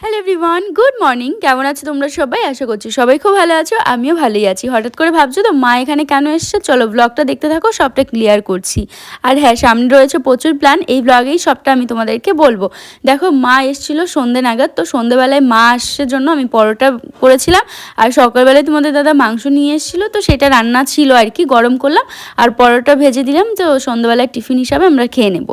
Hello everyone good morning কেমন আছো তোমরা সবাই? আশা করছি সবাই খুব ভালো আছো, আমিও ভালোই আছি। হঠাৎ করে ভাবছ তো মা এখানে কেন এসছে? চলো ব্লগটা দেখতে থাকো, সবটা ক্লিয়ার করছি। আর হ্যাঁ সামনে রয়েছে প্রচুর প্ল্যান এই ব্লগেই সবটা আমি তোমাদেরকে বলব। দেখো, মা এসছিল সন্ধে নাগাদ, তো সন্ধেবেলায় মা আসার জন্য আমি পরোটা করেছিলাম। আর সকালবেলায় তোমাদের দাদা মাংস নিয়ে এসেছিল, তো সেটা রান্না ছিল আর কি, গরম করলাম। আর পরোটা ভেজে দিলাম, তো সন্ধ্যাবেলায় টিফিন হিসাবে আমরা খেয়ে নেব।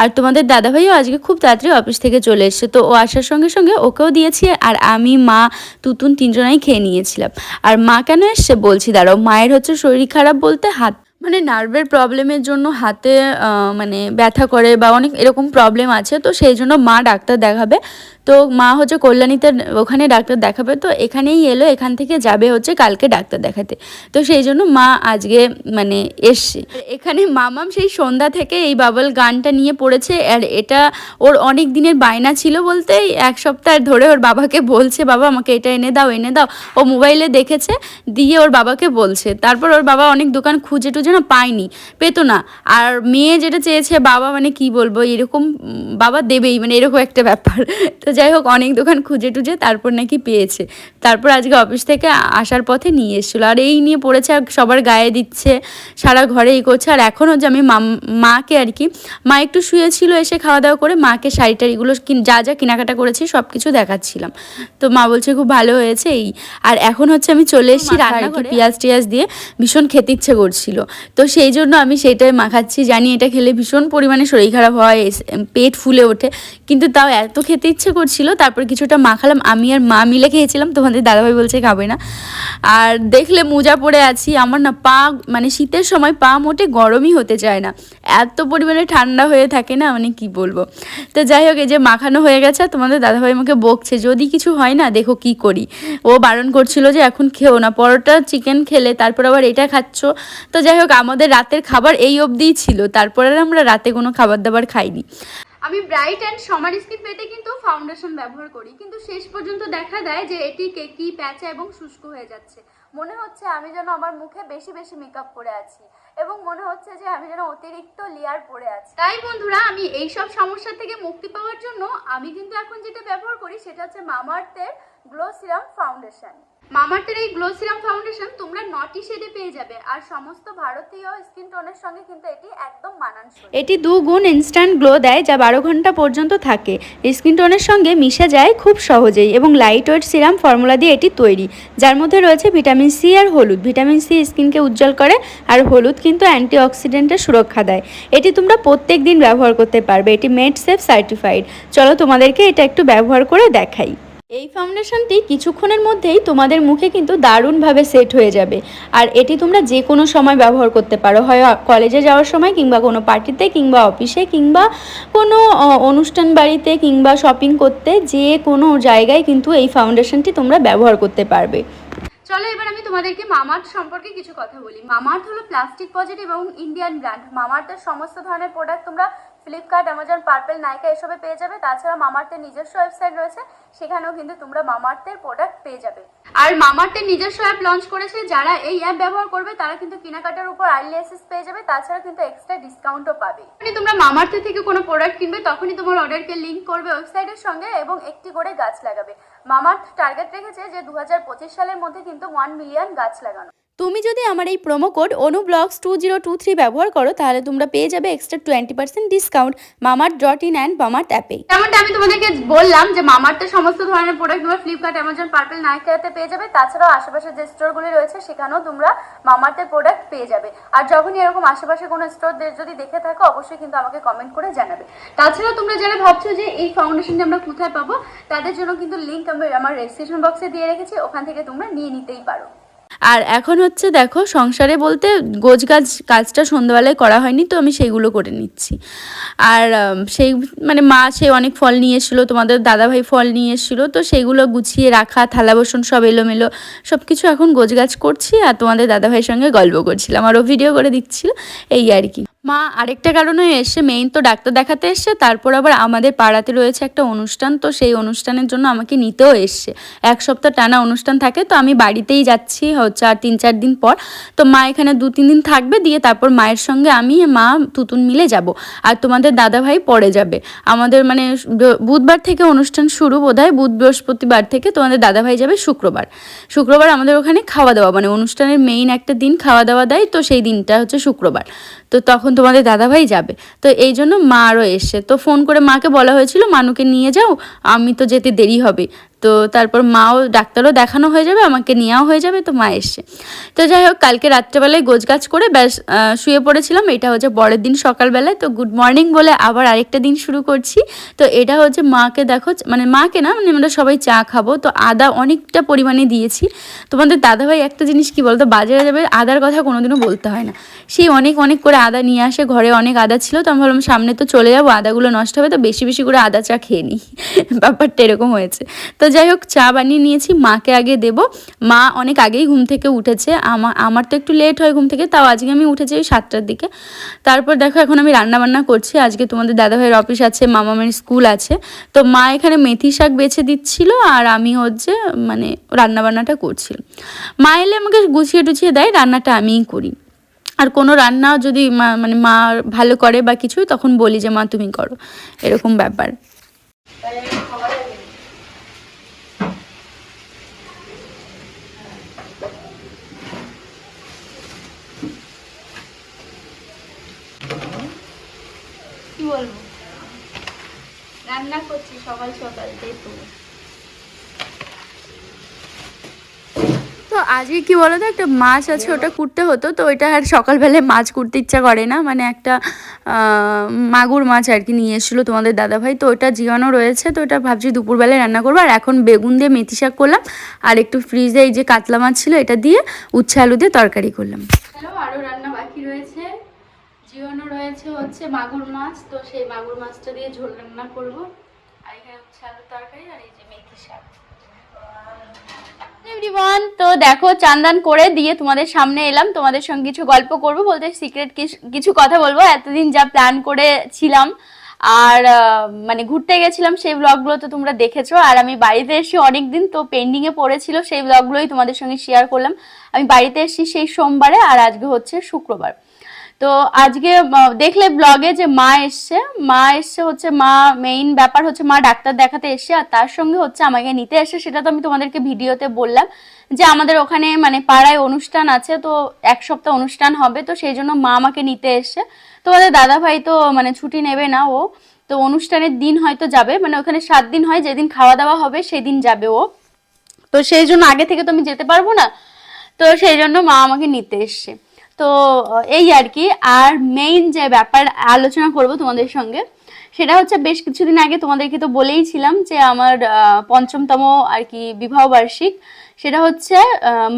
আর তোমাদের দাদাভাইও আজকে খুব তাড়াতাড়ি অফিস থেকে চলে এসছে, তো ও আসার সঙ্গে সঙ্গে ওকেও দিয়েছি আর আমি, মা, তুতুন তিনজনাই খেয়ে নিয়েছিলাম। আর মা কেন এসছে বলছি? দাঁড়াও, মায়ের হচ্ছে শরীর খারাপ বলতে হাত মানে নার্ভের প্রবলেমের জন্য হাতে মানে ব্যথা করে বা অনেক এরকম প্রবলেম আছে, তো সেই জন্য মা ডাক্তার দেখাবে। তো মা হচ্ছে কল্যাণীতে ওখানে ডাক্তার দেখাবে, তো এখানেই এলো, এখান থেকে যাবে হচ্ছে কালকে ডাক্তার দেখাতে। তো সেই জন্য মা আজকে মানে এসছে। এখানে মামাম সেই সন্ধ্যা থেকে এই বাবল গানটা নিয়ে পড়েছে, আর এটা ওর অনেক দিনের বায়না ছিল বলতে এক সপ্তাহ ধরে ওর বাবাকে বলছে, বাবা, আমাকে এটা এনে দাও এনে দাও। ও মোবাইলে দেখেছে, দিয়ে ওর বাবাকে বলছে। তারপর ওর বাবা অনেক দোকান খুঁজে টুজে না পায়নি পেতো না। আর মেয়ে যেটা চেয়েছে বাবা মানে কি বলব এরকম বাবা দেবেই মানে এরকম একটা ব্যাপার। তো যাই হোক অনেক দোকান খুঁজে টুজে তারপর নাকি পেয়েছে। তারপর আজকে অফিস থেকে আসার পথে নিয়ে এসেছিল। আর এই নিয়ে পড়েছে আর সবার গায়ে দিচ্ছে সারা ঘরে এই করছে। আর এখনও যে আমি মাকে আর কি মা একটু শুয়েছিল এসে খাওয়া দাওয়া করে মাকে শাড়ি টাড়িগুলো যা যা কেনাকাটা করেছি সব কিছু দেখাচ্ছিলাম। তো মা বলছে খুব ভালো হয়েছে এই। আর এখন হচ্ছে আমি চলে এসেছি রান্না পেঁয়াজ টিয়াজ দিয়ে ভীষণ খেতে ইচ্ছে করছিল। তো সেই জন্য আমি সেইটাই মাখাচ্ছি। জানি এটা খেলে ভীষণ পরিমাণে শরীর খারাপ হয় পেট ফুলে ওঠে, কিন্তু তাও এত খেতে ইচ্ছে করছিল, তারপর কিছুটা মাখালাম। আমি আর মা মিলে খেয়েছিলাম, তোমাদের দাদাভাই বলছে খাবে না। আর দেখলে মোজা পরে আছি, আমার না পা মানে শীতের সময় পা মোটে গরমই হতে চায় না। এত পরিমাণে ঠান্ডা হয়ে থাকে না মানে কি বলব। তো যাই হোক, এই যে মাখানো হয়ে গেছে তোমাদের দাদাভাই আমাকে বকছে, যদি কিছু হয় না, দেখো কি করি। ও বারণ করছিল যে, এখন খেও না, পরোটা চিকেন খেলে, তারপর আবার এটা খাচ্ছ। তো যাই হোক আমাদের রাতের খাবার এই অবধিই ছিল। তারপরে আমরা রাতে কোনো খাবার দাবার খাইনি। আমি ব্রাইট অ্যান্ড সমার স্কিন পেতে কিন্তু ফাউন্ডেশন ব্যবহার করি, কিন্তু শেষ পর্যন্ত দেখা দেয় যে এটি কেকি, প্যাঁচা এবং শুষ্ক হয়ে যাচ্ছে। মনে হচ্ছে আমি যেন আমার মুখে বেশি বেশি মেকআপ করে আছি এবং মনে হচ্ছে যে আমি যেন অতিরিক্ত লেয়ার পরে আছি। তাই বন্ধুরা, আমি এই সব সমস্যা থেকে মুক্তি পাওয়ার জন্য আমি কিন্তু এখন যেটা ব্যবহার করি সেটা হচ্ছে মামার্থের গ্লো সিরাম ফাউন্ডেশন মামার্থের এই গ্লো সিরাম ফাউন্ডেশন তোমরা নটি শেডে পেয়ে যাবে। আর সমস্ত ভারতীয় স্কিন টোনের সঙ্গে কিন্তু এটি একদম মানানসই। এটি দু গুণ ইনস্ট্যান্ট গ্লো দেয়, যা বারো ঘণ্টা পর্যন্ত থাকে। স্কিন টোনের সঙ্গে মিশে যায় খুব সহজেই এবং লাইট ওয়েট সিরাম ফর্মুলা দিয়ে এটি তৈরি, যার মধ্যে রয়েছে ভিটামিন সি আর হলুদ। ভিটামিন সি স্কিনকে উজ্জ্বল করে আর হলুদ কিন্তু অ্যান্টিঅক্সিডেন্টের সুরক্ষা দেয়। এটি তোমরা প্রত্যেক দিন ব্যবহার করতে পারবে। এটি মেড সেফ সার্টিফাইড চলো তোমাদেরকে এটা একটু ব্যবহার করে দেখাই। এই ফাউন্ডেশনটি কিছুক্ষণের মধ্যেই তোমাদের মুখে কিন্তু দারুণভাবে সেট হয়ে যাবে। আর এটি তোমরা যে কোনো সময় ব্যবহার করতে পারো। হয় কলেজে যাওয়ার সময় কিংবা কোনো পার্টিতে কিংবা অফিসে কিংবা কোনো অনুষ্ঠান বাড়িতে কিংবা শপিং করতে যে কোনো জায়গায় কিন্তু এই ফাউন্ডেশনটি তোমরা ব্যবহার করতে পারবে। চলো এবার আমি তোমাদেরকে মামার্থ সম্পর্কে কিছু কথা বলি। মামার্থ হলো প্লাস্টিক পজিটিভ এবং ইন্ডিয়ান ব্র্যান্ড। মামার্থের সমস্ত ধরনের প্রোডাক্ট তোমরা ফ্লিপকার্ট অ্যামাজন পার্পেল, নাইকা এসবে পেয়ে যাবে। তাছাড়া মামার্থের নিজস্ব ওয়েবসাইট রয়েছে। সেখানেও কিন্তু তোমরা মামার্থের প্রোডাক্ট পেয়ে যাবে। আর মামার্থের নিজস্ব অ্যাপ লঞ্চ করেছে, যারা এই অ্যাপ ব্যবহার করবে, তারা কিন্তু কেনাকাটার উপর অ্যাসেস পেয়ে যাবে। তাছাড়া কিন্তু এক্সট্রা ডিসকাউন্টও পাবে। যখনই তোমরা মামার্থের থেকে কোনো প্রোডাক্ট কিনবে, তখনই তোমার অর্ডারকে লিঙ্ক করবে ওয়েবসাইটের সঙ্গে এবং একটি করে গাছ লাগাবে। মামার্থ টার্গেট রেখেছে যে দু হাজার পঁচিশ সালের মধ্যে কিন্তু ওয়ান মিলিয়ন গাছ লাগানো। তুমি যদি আমার এই প্রোমো কোড অনুব্লগস টু জিরো টু থ্রি ব্যবহার করো, তাহলে তোমরা পেয়ে যাবে extra twenty percent discount Mamaearth dot in and Mamaearth অ্যাপে যেমনটা আমি তোমাদেরকে বললাম যে মামার্থের সমস্ত ধরনের প্রোডাক্ট তোমরা ফ্লিপকার্ট অ্যামাজন পার্পেল নাইকাতে পেয়ে যাবে। তাছাড়াও আশেপাশে যে স্টোরগুলি রয়েছে, সেখানেও তোমরা মামার্থের প্রোডাক্ট পেয়ে যাবে। আর যখনই এরকম আশেপাশে কোনো স্টোর যদি দেখে থাকো, অবশ্যই কিন্তু আমাকে কমেন্ট করে জানাবে। তাছাড়াও তোমরা যারা ভাবছ যে এই ফাউন্ডেশনটা আমরা কোথায় পাবো, তাদের জন্য কিন্তু লিঙ্ক আমি আমার রেজিস্ট্রেশন বক্সে দিয়ে রেখেছি। ওখান থেকে তোমরা নিয়ে নিতেই পারো। আর এখন হচ্ছে দেখো সংসারে বলতে গোজ গাছ কাজটা সন্ধ্যাবেলায় করা হয়নি, তো আমি সেইগুলো করে নিচ্ছি। আর সেই মানে মা সে অনেক ফল নিয়ে এসেছিল, তোমাদের দাদাভাই ফল নিয়ে এসেছিল, তো সেইগুলো গুছিয়ে রাখা, থালা বসন সব এলোমেলো সব কিছু এখন গোজ গাছ করছি আর তোমাদের দাদাভাইয়ের সঙ্গে গল্প করছিলাম। আরও ভিডিও করে দিচ্ছিল, এই আর কি। মা, আরেকটা কারণে এসে মেইন তো ডাক্তার দেখাতে এসছে, তারপর আবার আমাদের পাড়াতে রয়েছে একটা অনুষ্ঠান, তো সেই অনুষ্ঠানের জন্য আমাকে নিতেও এসছে। এক সপ্তাহ টানা অনুষ্ঠান থাকে, তো আমি বাড়িতেই যাচ্ছি হচ্ছে আর তিন চার দিন পর। তো মা এখানে দু তিন দিন থাকবে, দিয়ে তারপর মায়ের সঙ্গে আমি, মা, তুতুন মিলে যাব। আর তোমাদের দাদাভাই পরে যাবে। আমাদের মানে বুধবার থেকে অনুষ্ঠান শুরু বোধ হয় বুধ বৃহস্পতিবার থেকে তোমাদের দাদাভাই যাবে শুক্রবার। শুক্রবার আমাদের ওখানে খাওয়া দাওয়া মানে অনুষ্ঠানের মেইন একটা দিন খাওয়া দাওয়া দেয়, তো সেই দিনটা হচ্ছে শুক্রবার। তো তখন তোমাদের দাদাভাই যাবে। তো এই জন্য মা আরও এসছে। তো ফোন করে মাকে বলা হয়েছিল, মানুকে নিয়ে যাও, আমি তো যেতে দেরি হবে। তো তারপর মাও ডাক্তারও দেখানো হয়ে যাবে, আমাকে নেওয়াও হয়ে যাবে, তো মা এসছে। তো যাই হোক, কালকে রাত্রেবেলায় গোছগাছ করে ব্যাস শুয়ে পড়েছিলাম। এটা হচ্ছে পরের দিন সকালবেলায়। তো গুড মর্নিং বলে আবার আরেকটা দিন শুরু করছি। তো এটা হচ্ছে মাকে দেখো মানে মাকে না মানে আমরা সবাই চা খাব। তো আদা অনেকটা পরিমাণে দিয়েছি। তোমাদের দাদাভাই একটা জিনিস কি বলতো, বাজারে যাবে, আদার কথা কোনোদিনও বলতে হয় না। সেই অনেক অনেক করে আদা নিয়ে আসে, ঘরে অনেক আদা ছিল, তো আমি ভাবলাম সামনে তো চলে যাব, আদাগুলো নষ্ট হবে, তো বেশি বেশি করে আদা চা খেয়ে নিই। ব্যাপারটা এরকম হয়েছে। তো যাই হোক, চা বানিয়ে নিয়েছি, মাকে আগে দেবো। মা অনেক আগেই ঘুম থেকে উঠেছে আমার আমার তো একটু লেট হয় ঘুম থেকে, তাও আজকে আমি উঠেছি ওই সাতটার দিকে। তারপর দেখো, এখন আমি রান্না বান্না করছি, আজকে তোমাদের দাদাভাইয়ের অফিস আছে, মামামের স্কুল আছে। তো মা এখানে মেথি শাক বেছে দিচ্ছিল, আর আমি হচ্ছে মানে রান্না বান্নাটা করছিলাম মা এলে আমাকে গুছিয়ে টুছিয়ে দেয়, রান্নাটা আমিই করি। আর কোনো রান্না যদি মানে মা ভালো করে বা কিছু, তখন বলি যে, মা, তুমি করো। এরকম ব্যাপার। বলব? রান্না করছি সকাল সকাল তো। তো আজকে কি বলো তো একটা মাছ আছে ওটা কুটতে হতো তো ওইটা আর সকালবেলায় মাছ কুটতে ইচ্ছা করে না। মানে একটা মাগুর মাছ আর কি নিয়ে এসেছিল তোমাদের দাদাভাই তো ওটা জিওয়ানো রয়েছে তো ওটা ভাবছি দুপুরবেলায় রান্না করব। আর এখন বেগুন দিয়ে মেথি শাক করলাম আর একটু ফ্রিজে এই যে কাতলা মাছ ছিল এটা দিয়ে উচ্ছে আলু দিয়ে তরকারি করলাম। আরও রান্না রয়েছে হচ্ছে মাগুর মাছ, তো সেই মাগুর মাছটা দিয়ে ঝোল রান্না করব। আর এখানে উচ্ছে আলুর তরকারি আর এই যে মেথি শাক। এভরিওয়ান তো দেখো চান্দান করে দিয়ে তোমাদের সামনে এলাম। তোমাদের সঙ্গে কিছু গল্প করব বলতে সিক্রেট কিছু কথা বলব। এতদিন যা প্ল্যান করেছিলাম আর মানে ঘুরতে গেছিলাম সেই ব্লগগুলো তো তোমরা দেখেছ। আর আমি বাড়িতে এসে অনেক দিন তো পেন্ডিংয়ে পড়েছিল, সেই ব্লগগুলোই তোমাদের সঙ্গে শেয়ার করলাম। আমি বাড়িতে এসেছি সেই সোমবারে আর আজকে হচ্ছে শুক্রবার। তো আজকে দেখলে ব্লগে যে মা এসছে মা এসছে হচ্ছে মা মেইন ব্যাপার হচ্ছে মা ডাক্তার দেখাতে এসছে, আর তার সঙ্গে হচ্ছে আমাকে নিতে এসে সেটা তো আমি তোমাদেরকে ভিডিওতে বললাম, যে আমাদের ওখানে মানে পাড়ায় অনুষ্ঠান আছে, তো এক সপ্তাহ অনুষ্ঠান হবে, তো সেই জন্য মা আমাকে নিতে এসছে। তোমাদের দাদা ভাই তো মানে ছুটি নেবে না ও, তো অনুষ্ঠানের দিন হয়তো যাবে মানে ওখানে সাত দিন হয়, যেদিন খাওয়া দাওয়া হবে সেদিন যাবে ও। তো সেই জন্য আগে থেকে তো আমি যেতে পারব না, তো সেই জন্য মা আমাকে নিতে এসছে। তো, এই আর কি আর মেইন যে ব্যাপার আলোচনা করব তোমাদের সঙ্গে, সেটা হচ্ছে বেশ কিছুদিন আগে তোমাদেরকে তো বলেইছিলাম যে আমার পঞ্চমতম আর কি বিবাহ বার্ষিক। সেটা হচ্ছে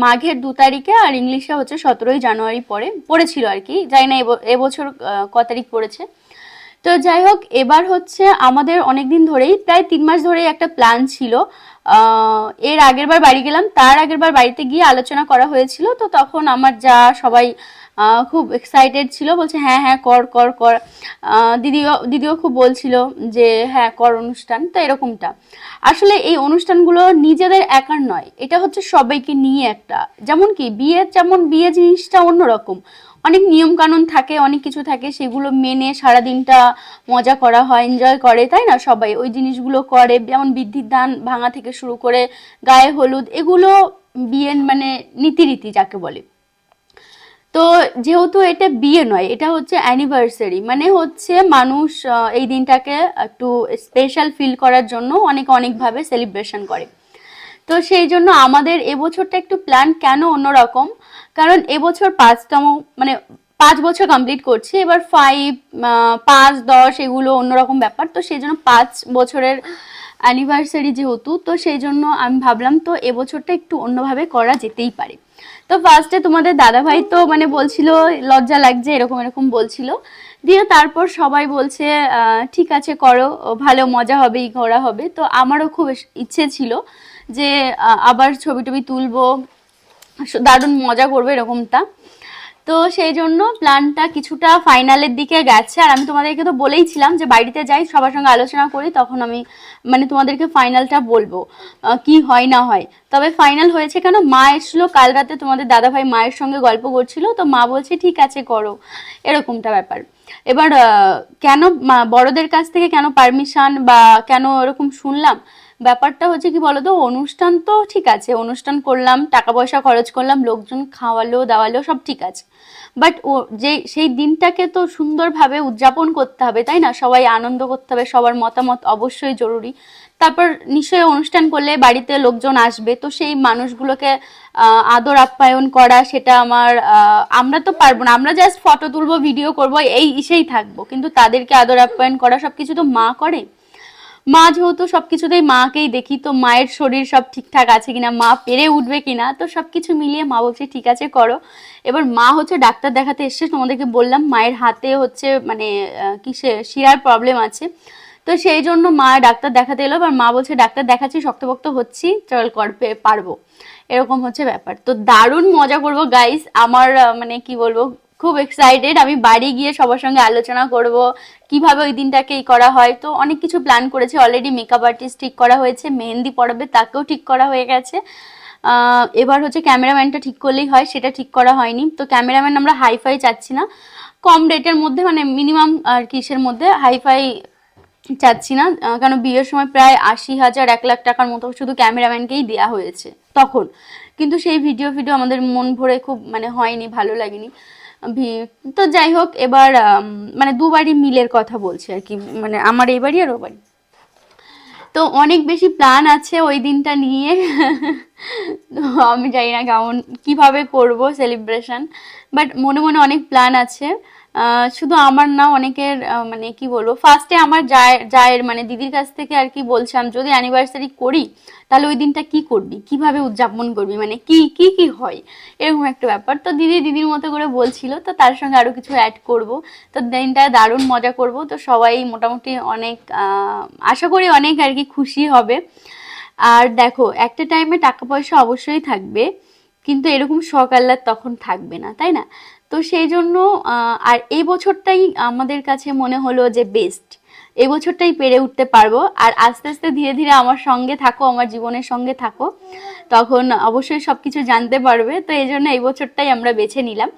মাঘের দু তারিখে আর ইংলিশে হচ্ছে সতেরোই জানুয়ারি পরে, পড়েছিল আর কি জানি না এবছর ক তারিখ পড়েছে। তো যাই হোক, এবার হচ্ছে আমাদের অনেক দিন ধরেই, প্রায় তিন মাস ধরেই একটা প্ল্যান ছিল। এর আগের বার বাড়ি গেলাম, তার আগের বার বাড়িতে গিয়ে আলোচনা করা হয়েছিল, তো তখন আমার যা সবাই খুব এক্সাইটেড ছিল, বলছে হ্যাঁ হ্যাঁ কর কর কর। দিদিও দিদিও খুব বলছিল যে হ্যাঁ কর অনুষ্ঠান। তো এরকমটা। আসলে এই অনুষ্ঠানগুলো নিজেদের একার নয়, এটা হচ্ছে সবাইকে নিয়ে একটা। যেমন কি বিয়ে যেমন, বিয়ে জিনিসটা অন্যরকম। অনেক নিয়ম কানুন থাকে, অনেক কিছু থাকে, সেগুলো মেনে সারাদিনটা মজা করা হয় এনজয় করে, তাই না? সবাই ওই জিনিসগুলো করে, যেমন বৃদ্ধির দান ভাঙা থেকে শুরু করে গায়ে হলুদ, এগুলো বিয়ের মানে নীতিরীতি যাকে বলে। তো যেহেতু এটা বিয়ে নয়, এটা হচ্ছে অ্যানিভার্সারি মানে হচ্ছে মানুষ এই দিনটাকে একটু স্পেশাল ফিল করার জন্য অনেক অনেকভাবে সেলিব্রেশন করে। তো সেই জন্য আমাদের এবছরটা একটু প্ল্যান কেন অন্যরকম? কারণ এবছর পাঁচতম মানে পাঁচ বছর কমপ্লিট করছি, এবার ফাইভ পাঁচ, দশ এগুলো অন্যরকম ব্যাপার, তো সেই জন্য পাঁচ বছরের অ্যানিভার্সারি যেহেতু, তো সেই জন্য আমি ভাবলাম তো এবছরটা একটু অন্যভাবে করা যেতেই পারে। তো ফার্স্টে তোমাদের দাদাভাই তো মানে বলছিল, লজ্জা লাগছে, এরকম এরকম বলছিল। দিয়ে তারপর সবাই বলছে ঠিক আছে, করো, ভালো, মজা হবে করা হবে। তো আমারও খুব ইচ্ছে ছিল যে আবার ছবি টবি তুলবো। দারুণ মজা করবে এরকমটা। তো সেই জন্য প্ল্যানটা কিছুটা ফাইনালের দিকে গেছে। আর আমি তোমাদেরকে তো বলেইছিলাম যে বাড়িতে যাই, সবার সঙ্গে আলোচনা করি, তখন আমি মানে তোমাদেরকে ফাইনালটা বলব কি হয় না হয়। তবে ফাইনাল হয়েছে কেন? মা এসলো কাল রাতে, তোমাদের দাদাভাই মায়ের সঙ্গে গল্প করছিল। তো মা বলছে, ঠিক আছে, করো। এরকমটা ব্যাপার। এবার কেন বড়দের কাছ থেকে কেন পারমিশন বা কেন এরকম শুনলাম? ব্যাপারটা হচ্ছে কি বলতো, অনুষ্ঠান তো ঠিক আছে, অনুষ্ঠান করলাম টাকা পয়সা খরচ করলাম, লোকজন খাওয়ালো, দাওয়ালো, সব ঠিক আছে। বাট ও যে, সেই দিনটাকে তো সুন্দরভাবে উদযাপন করতে হবে, তাই না? সবাই আনন্দ করতে হবে, সবার মতামত অবশ্যই জরুরি। তারপর নিশ্চয়ই অনুষ্ঠান করলে বাড়িতে লোকজন আসবে, তো সেই মানুষগুলোকে আদর আপ্যায়ন করা, সেটা আমার আমরা তো পারব না। আমরা জাস্ট ফটো তুলবো ভিডিও করব, এই ইসেই থাকব। কিন্তু তাদেরকে আদর আপ্যায়ন করা, সবকিছু তো মা করে। মা যেহেতু সবকিছুতেই মাকেই দেখি, তো মায়ের শরীর সব ঠিকঠাক আছে কিনা, মা পেরে উঠবে কিনা, তো সবকিছু মিলিয়ে মা বলছে, ঠিক আছে, করো। এবার মা হচ্ছে ডাক্তার দেখাতে এসছে, তোমাদেরকে বললাম, মায়ের হাতে হচ্ছে মানে কিসে, শিরার প্রবলেম আছে। তো সেই জন্য মা ডাক্তার দেখাতে এলো, এবার মা বলছে, ডাক্তার দেখাচ্ছি, শক্তপোক্ত হচ্ছি, চল করবে পারব। এরকম হচ্ছে ব্যাপার। তো দারুণ মজা করব গাইস আমার মানে কি বলব খুব এক্সাইটেড আমি বাড়ি গিয়ে সবার সঙ্গে আলোচনা করব, কীভাবে ওই দিনটাকে ই করা হয়। তো অনেক কিছু প্ল্যান করেছে অলরেডি মেকআপ আর্টিস্ট ঠিক করা হয়েছে, মেহেন্দি পড়াবে তাকেও ঠিক করা হয়ে গেছে। এবার হচ্ছে ক্যামেরাম্যানটা ঠিক করলেই হয়, সেটা ঠিক করা হয়নি। তো ক্যামেরাম্যান আমরা হাইফাই চাচ্ছি না। কম রেটের মধ্যে মানে মিনিমাম আর কিসের মধ্যে হাইফাই চাচ্ছি না। কারণ বিয়ের সময় প্রায় আশি হাজার, এক লাখ টাকার মতো শুধু ক্যামেরাম্যানকেই দেওয়া হয়েছে তখন। কিন্তু সেই ভিডিও ভিডিও আমাদের মন ভরে খুব মানে হয়নি, ভালো লাগেনি। তো যাই হোক, এবার মানে দুবারই মিলের কথা বলছি আর কি মানে আমার এই বাড়ি আর ও বাড়ি। তো অনেক বেশি প্ল্যান আছে ওই দিনটা নিয়ে। তো আমি জানি না কেমন, কীভাবে করব সেলিব্রেশন বাট মনে মনে অনেক প্ল্যান আছে। শুধু আমার না, অনেকের মানে কি বলব ফার্স্টে আমার জায়ের মানে দিদির কাছ থেকে আর কি বলছিলাম, যদি অ্যানিভার্সারি করি, তাহলে ওই দিনটা কি করবি? কীভাবে উদযাপন করবি? মানে কি কি কি হয়? এরকম একটা ব্যাপার। তো দিদি দিদির মতো করে বলছিল, তো তার সঙ্গে আরও কিছু অ্যাড করব। তো দিনটা দারুণ মজা করব। তো সবাই মোটামুটি অনেক আশা করি অনেক আর কি খুশি হবে। আর দেখো, একটা টাইমে টাকা পয়সা অবশ্যই থাকবে, কিন্তু এরকম আহ্লাদ তখন থাকবে না, তাই না? তো সেই জন্য আর এই বছরটাই আমাদের কাছে মনে হলো যে বেস্ট এই বছরটাই পেরে উঠতে পারব। আর আস্তে আস্তে ধীরে ধীরে আমার সঙ্গে থাকো, আমার জীবনের সঙ্গে থাকো। তখন অবশ্যই সব কিছু জানতে পারবে। তো এই জন্য এই বছরটাই আমরা বেছে নিলাম।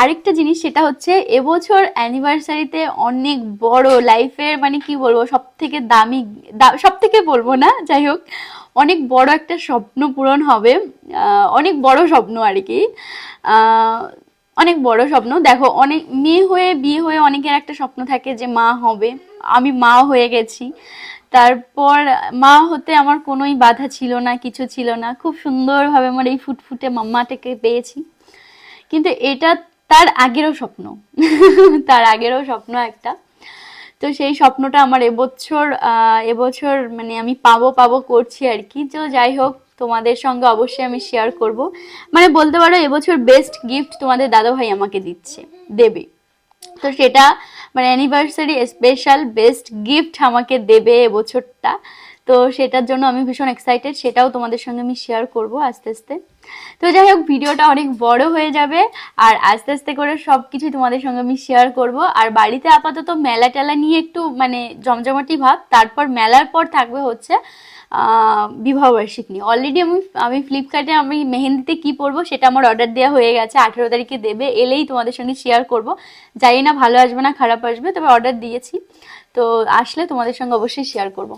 আরেকটা জিনিস সেটা হচ্ছে এবছর অ্যানিভার্সারিতে অনেক বড় লাইফের মানে কি বলব সব থেকে দামি সব থেকে বলব না, যাই হোক, অনেক বড় একটা স্বপ্ন পূরণ হবে। অনেক বড় স্বপ্ন আর কি। অনেক বড় স্বপ্ন। দেখো, অনেক মেয়ে হয়ে, বিয়ে হয়ে অনেকের একটা স্বপ্ন থাকে যে মা হবে। আমি মা হয়ে গেছি। তারপর মা হতে আমার কোনোই বাধা ছিল না, কিছু ছিল না। খুব সুন্দরভাবে আমার এই ফুটফুটে মাম্মাটাকে পেয়েছি। কিন্তু এটা তার আগেরও স্বপ্ন। তার আগেরও স্বপ্ন একটা। তো সেই স্বপ্নটা আমার এবছর এবছর মানে আমি পাবো পাবো করছি আর কি। তো যাই হোক তোমাদের সঙ্গে অবশ্যই আমি শেয়ার করব। মানে বলতে পারো, এবছর বেস্ট গিফট তোমাদের দাদাভাই আমাকে দিচ্ছে, দেবে। তো সেটা মানে অ্যানিভার্সারি স্পেশাল বেস্ট গিফট আমাকে দেবে এবছরটা। তো সেটার জন্য আমি ভীষণ এক্সাইটেড সেটাও তোমাদের সঙ্গে আমি শেয়ার করব আস্তে আস্তে। তো যাই হোক, ভিডিওটা অনেক বড় হয়ে যাবে, আর আস্তে আস্তে করে সব কিছু তোমাদের সঙ্গে আমি শেয়ার করব। আর বাড়িতে আপাতত মেলা টেলা নিয়ে একটু মানে জমজমাটি ভাব, তারপর মেলার পর থাকবে হচ্ছে বিবাহবার্ষিক নিয়ে। অলরেডি আমি আমি ফ্লিপকার্টে আমি মেহেন্দিতে কী পরবো সেটা আমার অর্ডার দেওয়া হয়ে গেছে, আঠেরো তারিখে দেবে, এলেই তোমাদের সঙ্গে শেয়ার করব। যাই না ভালো আসবে না খারাপ আসবে, তবে অর্ডার দিয়েছি। তো আসলে তোমাদের সঙ্গে অবশ্যই শেয়ার করব।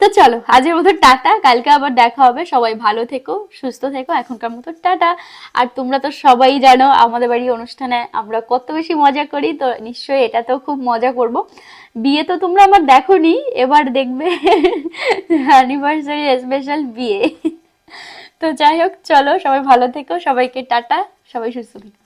তো চলো, আজকের মতো টাটা, কালকে আবার দেখা হবে, সবাই ভালো থেকো, সুস্থ থেকো, এখনকার মতো টাটা। আর তোমরা তো সবাই জানো, আমাদের বাড়ির অনুষ্ঠানে আমরা কত বেশি মজা করি, তো নিশ্চয়ই এটা তো খুব মজা করব। বিয়ে তো তোমরা আমার দেখো নি এবার দেখবে অ্যানিভার্সারি স্পেশাল বিয়ে। তো যাই হোক, চলো, সবাই ভালো থেকো, সবাইকে টাটা, সবাই সুস্থ থেকো।